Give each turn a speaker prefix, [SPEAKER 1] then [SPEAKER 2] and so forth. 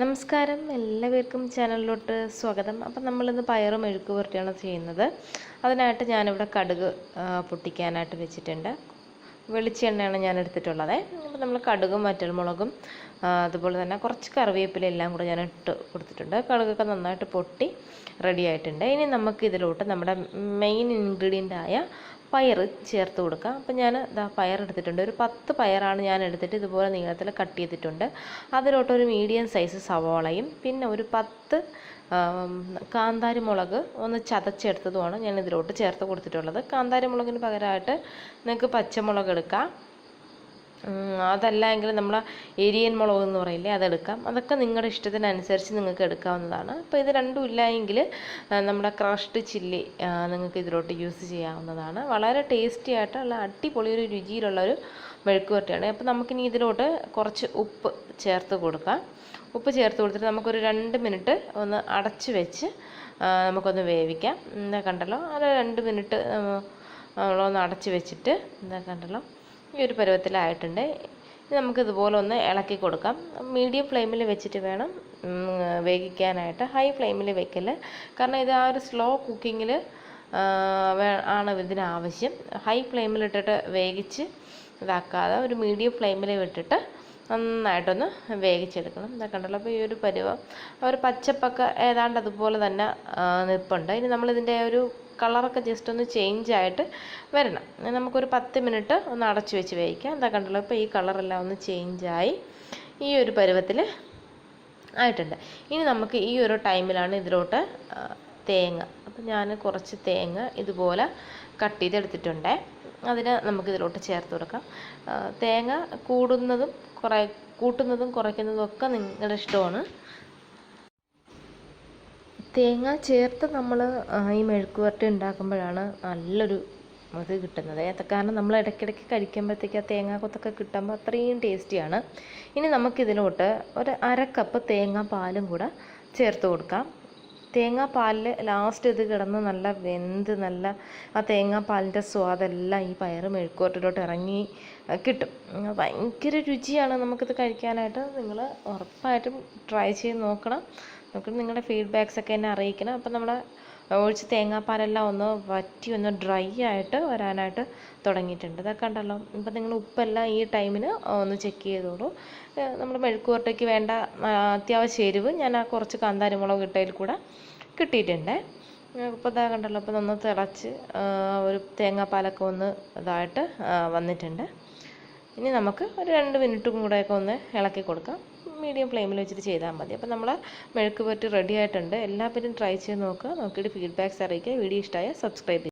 [SPEAKER 1] നമസ്കാരം. എല്ലാവർക്കും ചാനലിലോട്ട് സ്വാഗതം. അപ്പം നമ്മളിന്ന് പയറും മെഴുക്ക് പുരട്ടിയാണ് ചെയ്യുന്നത്. അതിനായിട്ട് ഞാനിവിടെ കടുക് പൊട്ടിക്കാനായിട്ട് വെച്ചിട്ടുണ്ട്. വെളിച്ചെണ്ണയാണ് ഞാൻ എടുത്തിട്ടുള്ളത്. അപ്പോൾ നമ്മൾ കടുകും വറ്റൽമുളകും അതുപോലെ തന്നെ കുറച്ച് കറിവേപ്പില എല്ലാം കൂടെ ഞാൻ ഇട്ട് കൊടുത്തിട്ടുണ്ട്. കടുകൊക്കെ നന്നായിട്ട് പൊട്ടി റെഡി ആയിട്ടുണ്ട്. ഇനി നമുക്ക് ഇതിലോട്ട് നമ്മുടെ മെയിൻ ഇൻഗ്രീഡിയന്റ് ആയ പയർ ചേർത്ത് കൊടുക്കാം. അപ്പം ഞാൻ ഇതാ പയർ എടുത്തിട്ടുണ്ട്. ഒരു പത്ത് പയറാണ് ഞാൻ എടുത്തിട്ട് ഇതുപോലെ നീളത്തിൽ കട്ട് ചെയ്തിട്ടുണ്ട്. അതിലോട്ട് ഒരു മീഡിയം സൈസ് സവോളയും പിന്നെ ഒരു പത്ത് കാന്താരി മുളക് ഒന്ന് ചതച്ചെടുത്തതുമാണ് ഞാൻ ഇതിലോട്ട് ചേർത്ത് കൊടുത്തിട്ടുള്ളത്. കാന്താരി മുളകിന് പകരമായിട്ട് നിങ്ങൾക്ക് പച്ചമുളക് എടുക്കാം. അതല്ല എങ്കിൽ നമ്മൾ എരിയൻ മുളക് എന്ന് പറയില്ലേ അതെടുക്കാം. അതൊക്കെ നിങ്ങളുടെ ഇഷ്ടത്തിനനുസരിച്ച് നിങ്ങൾക്ക് എടുക്കാവുന്നതാണ്. അപ്പോൾ ഇത് രണ്ടും ഇല്ല എങ്കിൽ നമ്മുടെ ക്രഷ്ഡ് ചില്ലി നിങ്ങൾക്ക് ഇതിലോട്ട് യൂസ് ചെയ്യാവുന്നതാണ്. വളരെ ടേസ്റ്റി ആയിട്ടുള്ള അടിപൊളി ഒരു രുചിയിലുള്ള ഒരു മെഴുക്ക് പുരട്ടിയാണ്. അപ്പോൾ നമുക്കിനി ഇതിലോട്ട് കുറച്ച് ഉപ്പ് ചേർത്ത് കൊടുക്കാം. ഉപ്പ് ചേർത്ത് കൊടുത്തിട്ട് നമുക്കൊരു രണ്ട് മിനിറ്റ് ഒന്ന് അടച്ച് വെച്ച് നമുക്കൊന്ന് വേവിക്കാം. എന്താ കണ്ടല്ലോ അത് രണ്ട് മിനിറ്റ് നമ്മളൊന്ന് അടച്ച് വെച്ചിട്ട് എന്താ കണ്ടല്ലോ. ഈ ഒരു പരുവത്തിലായിട്ടുണ്ട്. നമുക്ക് ഇതുപോലെ ഒന്ന് ഇളക്കി കൊടുക്കാം. മീഡിയം ഫ്ലെയിമിൽ വെച്ചിട്ട് വേണം വേവിക്കാനായിട്ട്. ഹൈ ഫ്ലെയിമിൽ വെക്കൽ. കാരണം ഇത് ആ ഒരു സ്ലോ കുക്കിങ്ങിൽ ആണ് ഇതിന് ആവശ്യം ഹൈ ഫ്ലെയിമിലിട്ടിട്ട് വേവിച്ച് ഇതാക്കാതെ ഒരു മീഡിയം ഫ്ലെയിമിൽ വിട്ടിട്ട് നന്നായിട്ടൊന്ന് വേവിച്ചെടുക്കണം. ഇതാ കണ്ടല്ലോ അപ്പോൾ ഈ ഒരു പരുവം ഒരു പച്ചപ്പൊക്കെ ഏതാണ്ട് അതുപോലെ തന്നെ നിൽപ്പുണ്ട് ഇനി നമ്മളിതിന്റെ ഒരു കളറൊക്കെ ജസ്റ്റ് ഒന്ന് ചേഞ്ച് ആയിട്ട് വരണം. നമുക്കൊരു പത്ത് മിനിറ്റ് ഒന്ന് അടച്ചു വെച്ച് വേവിക്കാം. എന്താ കണ്ടല്ലോ? ഇപ്പോൾ ഈ കളറെല്ലാം ഒന്ന് ചേഞ്ചായി ഈ ഒരു പരുവത്തിൽ ആയിട്ടുണ്ട്. ഇനി നമുക്ക് ഈ ഒരു ടൈമിലാണ് ഇതിലോട്ട് തേങ്ങ. അപ്പം ഞാൻ കുറച്ച് തേങ്ങ ഇതുപോലെ കട്ട് ചെയ്തെടുത്തിട്ടുണ്ട്. അതിന് നമുക്കിതിലോട്ട് ചേർത്ത് കൊടുക്കാം. തേങ്ങ കൂടുന്നതും കുറേ കൂട്ടുന്നതും കുറയ്ക്കുന്നതും ഒക്കെ നിങ്ങളുടെ ഇഷ്ടമാണ്. തേങ്ങ ചേർത്ത് നമ്മൾ ഈ മെഴുക്ക് വരട്ടി ഉണ്ടാക്കുമ്പോഴാണ് നല്ലൊരു ഇത് കിട്ടുന്നത്. കാരണം നമ്മൾ ഇടയ്ക്കിടയ്ക്ക് കഴിക്കുമ്പോഴത്തേക്ക് ആ തേങ്ങാ കൊത്തൊക്കെ കിട്ടുമ്പോൾ അത്രയും ടേസ്റ്റിയാണ്. ഇനി നമുക്കിതിലോട്ട് ഒരു അര കപ്പ് തേങ്ങാ പാലും കൂടെ ചേർത്ത് കൊടുക്കാം. തേങ്ങാപ്പാലിൽ ലാസ്റ്റ് ഇത് കിടന്ന് നല്ല വെന്ത് നല്ല ആ തേങ്ങാപ്പാലിന്റെ സ്വാദെല്ലാം ഈ പയറ് മെഴുക്കോട്ടിലോട്ട് ഇറങ്ങി കിട്ടും. ഭയങ്കര രുചിയാണ് നമുക്കിത് കഴിക്കാനായിട്ട്. നിങ്ങൾ ഉറപ്പായിട്ടും ട്രൈ ചെയ്ത് നോക്കണം. നോക്കിയിട്ട് നിങ്ങളുടെ ഫീഡ്ബാക്സ് ഒക്കെ എന്നെ അറിയിക്കണം. അപ്പം നമ്മൾ ഒഴിച്ച് തേങ്ങാപ്പാലെല്ലാം ഒന്ന് വറ്റി ഒന്ന് ഡ്രൈ ആയിട്ട് വരാനായിട്ട് തുടങ്ങിയിട്ടുണ്ട്. ഇതൊക്കെ ഉണ്ടല്ലോ ഇപ്പം നിങ്ങൾ ഉപ്പെല്ലാം ഈ ടൈമിന് ഒന്ന് ചെക്ക് ചെയ്തോളൂ. നമ്മൾ മെഴുക്കുവരട്ടയ്ക്ക് വേണ്ട അത്യാവശ്യ എരിവ് ഞാൻ ആ കുറച്ച് കാന്താരി മുളക് ഇട്ടതിൽ കൂടെ കിട്ടിയിട്ടുണ്ട്. ഇപ്പോൾ ഇതാ കണ്ടല്ലോ. അപ്പോൾ ഒന്ന് തിളച്ച് ഒരു തേങ്ങാപ്പാലൊക്കെ ഒന്ന് ഇതായിട്ട് വന്നിട്ടുണ്ട്. ഇനി നമുക്ക് ഒരു രണ്ട് മിനിറ്റും കൂടെയൊക്കെ ഒന്ന് ഇളക്കി കൊടുക്കാം. മീഡിയം ഫ്ലെയിമിൽ വെച്ചിട്ട് ചെയ്താൽ മതി. അപ്പോൾ നമ്മൾ മെഴുക്ക് പറ്റി റെഡി ആയിട്ടുണ്ട്. എല്ലാവരും ട്രൈ ചെയ്ത് നോക്കുക നോക്കിയിട്ട് ഫീഡ്ബാക്ക്സ് അറിയിക്കുക വീഡിയോ ഇഷ്ടമായ സബ്സ്ക്രൈബ്